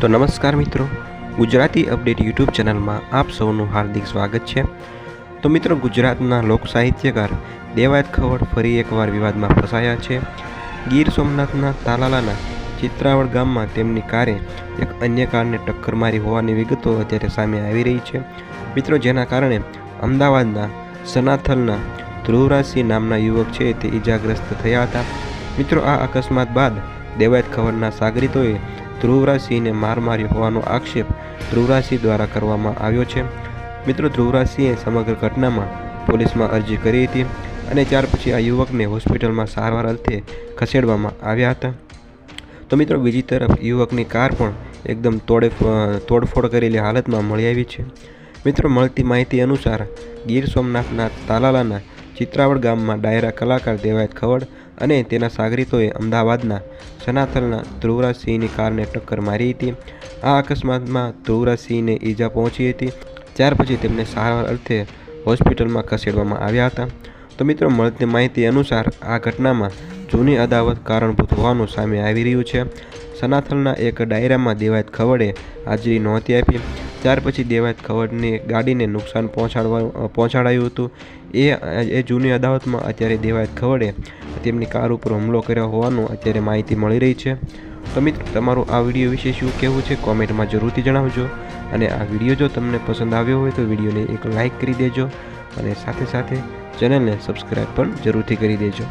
તો નમસ્કાર મિત્રો. ગુજરાતી અપડેટ યુટ્યુબ ચેનલમાં આપ સૌનું હાર્દિક સ્વાગત છે. તો મિત્રો, ગુજરાતના લોક સાહિત્યકાર દેવાયત ખવડ ફરી એકવાર વિવાદમાં ફસાયા છે. ગીર સોમનાથના તાલાલાના ચિત્રાવડ ગામમાં તેમની કારે એક અન્ય કારને ટક્કર મારી હોવાની વિગતો અત્યારે સામે આવી રહી છે. મિત્રો, જેના કારણે અમદાવાદના સનાથલના ધ્રુવરાજસિંહ નામના યુવક છે તે ઈજાગ્રસ્ત થયા હતા. મિત્રો, આ અકસ્માત બાદ દેવાયત ખવડના સાગરીતોએ ધ્રુવરાજસિંહને માર માર્યો હોવાનો આક્ષેપ ધ્રુવરાજસિંહ દ્વારા કરવામાં આવ્યો છે. મિત્રો ધ્રુવરાજસિંહે સમગ્ર ઘટનામાં પોલીસમાં અરજી કરી હતી અને ત્યાર પછી આ યુવકને હોસ્પિટલમાં સારવાર અર્થે ખસેડવામાં આવ્યા હતા. તો મિત્રો, બીજી તરફ યુવકની કાર પણ એકદમ તોડે તોડફોડ કરેલી હાલતમાં મળી આવી છે. મિત્રો, મળતી માહિતી અનુસાર ગીર સોમનાથના તાલાલાના ચિત્રાવડ ગામમાં ડાયરા કલાકાર દેવાયત ખવડ અને તેના સાગરીતોએ અમદાવાદના સનાથલના ધ્રુવરાજસિંહની કારને ટક્કર મારી હતી. આ અકસ્માતમાં ધ્રુવરાજસિંહને ઈજા પહોંચી હતી. ત્યાર પછી તેમને સારવાર અર્થે હોસ્પિટલમાં ખસેડવામાં આવ્યા હતા. તો મિત્રો, મળતી માહિતી અનુસાર આ ઘટનામાં જૂની અદાવત કારણભૂત હોવાનું સામે આવી રહ્યું છે. સનાથલના એક ડાયરામાં દેવાયત ખવડે હાજરી નહોતી આપી. ત્યાર પછી દેવાયત ખવડની ગાડીને નુકસાન પહોંચાડવા પહોંચાડાયું હતું. એ એ જૂની અદાવતમાં અત્યારે દેવાયત ખવડે, તેમની કાર ઉપર હુમલો કર્યો હોવાનું અત્યારે માહિતી મળી રહી છે. તો મિત્રો, તમારું આ વીડિયો વિશે શું કહેવું છે કોમેન્ટમાં જરૂરથી જણાવજો. અને આ વીડિયો જો તમને પસંદ આવ્યો હોય તો વિડીયોને એક લાઇક કરી દેજો અને સાથે સાથે ચેનલને સબસ્ક્રાઈબ પણ જરૂરથી કરી દેજો.